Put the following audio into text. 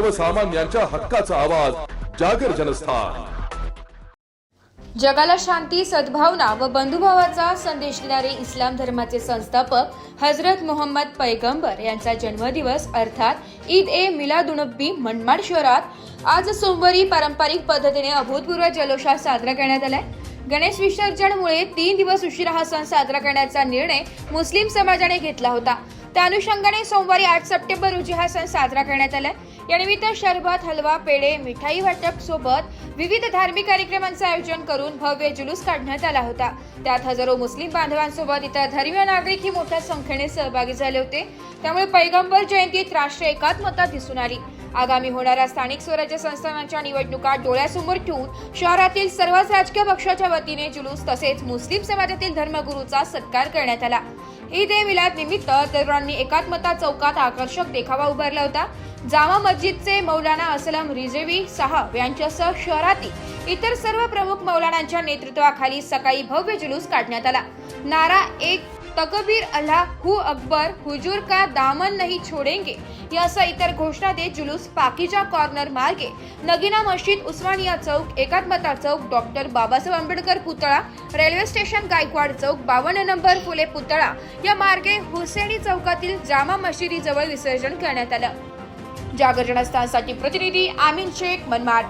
सर्वसामान्यांच्या हक्काचा आवाज जागर जनस्थान. जगाला शांती सद्भावना व बंधुभावाचा संदेश देणारे इस्लाम धर्माचे संस्थापक हजरत मोहम्मद पैगंबर यांचा जन्मदिवस अर्थात ईद ए मिलादुनबी मनमाड शहरात आज सोमवारी पारंपरिक पद्धतीने अभूतपूर्व जल्लोषात साजरा करण्यात आलाय. गणेश विसर्जनमुळे तीन दिवस उशिरा हा सण साजरा करण्याचा निर्णय मुस्लिम समाजाने घेतला होता. त्या अनुषंगाने सोमवारी आठ सप्टेंबर रोजी हा सण साजरा करण्यात आलाय. यानिमित्त शरबत हलवा पेढे मिठाई वाटप सोबत विविध धार्मिक कार्यक्रमांचं आयोजन करून भव्य जुलूस काढण्यात आला होता. त्यात हजारो मुस्लिम बांधवांसोबत इतर धर्मीय नागरिकही मोठ्या संख्येने सहभागी झाले होते. त्यामुळे पैगंबर जयंतीत राष्ट्र एकात्मता दिसून आली. आगामी होणाऱ्या स्थानिक स्वराज्य संस्थानांच्या निवडणुका डोळ्यासमोर ठेवून शहरातील सर्वच राजकीय पक्षाच्या वतीने जुलूस तसेच मुस्लिम समाजातील धर्मगुरूचा सत्कार करण्यात आला. ईद ए मिलाद निमित्त तरुणांनी एकात्मता चौकात आकर्षक देखावा उभारला होता. जामा मस्जिदचे मौलाना असलम रिजेवी साहब यांच्यासह शहरातील इतर सर्व प्रमुख मौलानांच्या नेतृत्वाखाली सकाळी भव्य जुलूस काढण्यात आला. नारा एक तकबीर अल्लाह हु अकबर हुजूर का दामन नहीं छोडेंगे। यासह इतर घोषणा देत जुलूस पाकिजा कॉर्नर मार्गे। नगिना मस्जिद उस्मानिया चौक एकात्मता चौक डॉक्टर बाबासाहेब आंबेडकर पुतळा रेल्वे स्टेशन गायकवाड चौक बावन्न नंबर फुले पुतळा या मार्गे हुसेनी चौकातील जामा मशिदीजवळ विसर्जन करण्यात आलं. जागर्जनस्थानसाठी प्रतिनिधी आमिन शेख मनमाड.